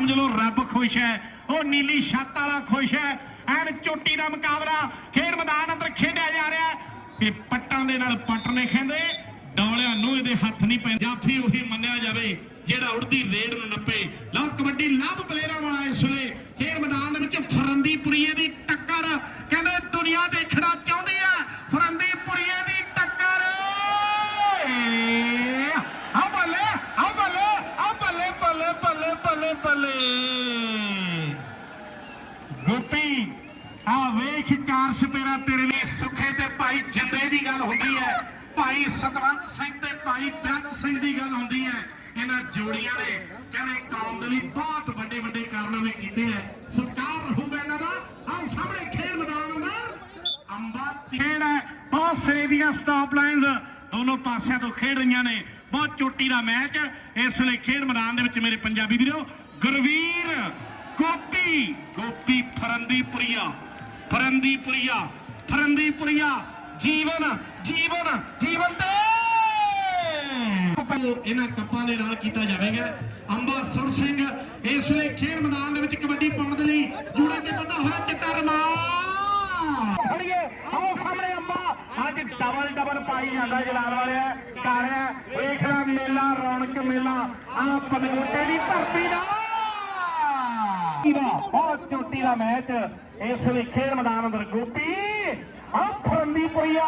ਸਮਝ ਲਓ, ਰੱਬ ਖੁਸ਼ ਹੈ। ਉਹ ਨੀਲੀ ਛੱਤ ਵਾਲਾ ਖੁਸ਼ ਹੈ। ਐਨ ਚੋਟੀ ਦਾ ਮੁਕਾਬਲਾ ਖੇਡ ਮੈਦਾਨ ਅੰਦਰ ਖੇਡਿਆ ਜਾ ਰਿਹਾ ਹੈ। ਪੱਟਾਂ ਦੇ ਨਾਲ ਪੱਟ ਨੇ ਕਹਿੰਦੇ ਡੌਲਿਆਂ ਨੂੰ ਇਹਦੇ ਹੱਥ ਨਹੀਂ ਪੈਂਦੇ। ਜਾਫੀ ਉਹੀ ਮੰਨਿਆ ਜਾਵੇ, ਜਿਹੜਾ ਉੜਦੀ ਰੇਡ ਨੂੰ ਨੱਪੇ। ਲਓ, ਕਬੱਡੀ ਲਵ ਪਲੇਅਰਾਂ ਵਾਲਾ ਇਸ ਵੇਲੇ। ਖੇਡ ਮੈਦਾਨ ਦੇ ਵਿੱਚ ਫਰੰਦੀਪੁਰੀਏ ਦੀ ਟੱਕਰ ਕਹਿੰਦੇ ਦੁਨੀਆ ਦੇਖਣਾ ਚਾਹੁੰਦੀ ਆ ਫਰੰਦੀਪੁਰੀਏ ਦੀ ਟੱਕਰ ਆ ਬੱਲੇ ਆ ਬੱਲੇ ਆ ਬੱਲੇ ਬੱਲੇ ਬੱਲੇ ਬੱਲੇ ਬੱਲੇ ਆ ਵੇਖ ਚਾਰ ਸਪੇਰਾ ਤੇਰੇ ਲਈ ਸੁੱਖੇ ਤੇ ਭਾਈ ਜਿੰਦੇ ਦੀ ਗੱਲ ਹੁੰਦੀ ਹੈ। ਭਾਈ ਸਤਵੰਤ ਸਿੰਘ ਤੇ ਭਾਈ ਬੇਅੰਤ ਸਿੰਘ ਦੀ ਗੱਲ ਹੁੰਦੀ ਹੈ। ਇਹਨਾਂ ਜੋੜੀਆਂ ਨੇ ਕਹਿੰਦੇ ਕੌਮ ਦੇ ਲਈ ਬਹੁਤ ਵੱਡੇ ਵੱਡੇ ਕਾਰਨਾਮੇ ਕੀਤੇ ਹੈ। ਸਤਿਕਾਰ ਰਹੂਗਾ ਇਹਨਾਂ ਦਾ। ਆਹ ਸਾਹਮਣੇ ਖੇਡ ਮੈਦਾਨ ਅੰਦਰ। ਅੰਬਾ ਖੇਡ ਬਹੁਤ ਸੇ ਦੀਆਂ ਸਟਾਪ ਲਾਈਨਸ ਦੋਨੋਂ ਪਾਸਿਆਂ ਤੋਂ ਖੇਡ ਰਹੀਆਂ ਨੇ। ਬਹੁਤ ਚੋਟੀ ਦਾ ਮੈਚ। ਇਸ ਵੇਲੇ ਖੇਡ ਮੈਦਾਨ ਦੇ ਵਿੱਚ ਮੇਰੇ ਪੰਜਾਬੀ ਵੀਰੋ, ਗੁਰਵੀਰ ਗੋਪੀ ਗੋਪੀ ਫਰੰਦੀਪੁਰੀਆ ਫਰੰਦੀਪੁਰੀਆ ਫਰੰਦੀਪੁਰੀਆ, ਜੀਵਨ ਜੀਵਨ ਜੀਵਨ ਤੇ! ਇਹਨਾਂ ਕੱਪਾਂ ਦੇ ਨਾਲ ਕੀਤਾ ਜਾਵੇਗਾ। ਅੰਬਾ ਸੁਰ ਸਿੰਘ, ਇਸ ਵੇਲੇ ਖੇਡ ਮੈਦਾਨ ਦੇ ਵਿੱਚ ਕਬੱਡੀ ਪਾਉਣ ਦੇ ਲਈ ਖੜੀਏ ਆਓ ਸਾਹਮਣੇ ਅੰਬਾ। ਅੱਜ ਡਬਲ ਡਬਲ ਪਾਈ ਜਾਂਦਾ ਜਲਾਲ ਵਾਲਿਆ। ਕਾਰਿਆ ਵੇਖ ਮੇਲਾ, ਰੌਣਕ ਮੇਲਾ। ਆ ਪਨਗੋਟੇ ਦੀ ਧਰਤੀ ਦਾ। ਬਹੁਤ ਚੋਟੀ ਦਾ ਮੈਚ। ਇਸ ਵੇਲੇ ਖੇਡ ਮੈਦਾਨ ਅੰਦਰ ਗੋਪੀ ਆ ਫਰੰਦੀਪੁਰੀਆ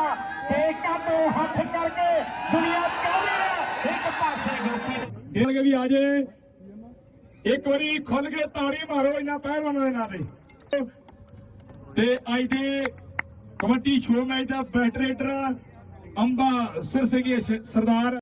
ਏਕਾ ਤੋਂ ਹੱਥ ਕਰਕੇ ਦੁਨੀਆ ਚਾਹਦੀ ਇੱਕ ਪਾਸੇ ਗੋਪੀ। ਦੇਣਗੇ ਵੀ ਆ ਜੇ। ਇੱਕ ਵਾਰੀ ਖੁੱਲ ਕੇ ਤਾੜੀ ਮਾਰੋ ਇਹਨਾਂ ਪਹਿਲਵਾਨਾਂ ਦੇ ਨਾਂ ਤੇ। ਤੇ ਅੱਜ ਦੇ ਕਬੱਡੀ ਸ਼ੋਅ ਮੈਚ ਦਾ ਬੈਸਟ ਅੰਬਾ ਸਿਰ ਸਰਦਾਰ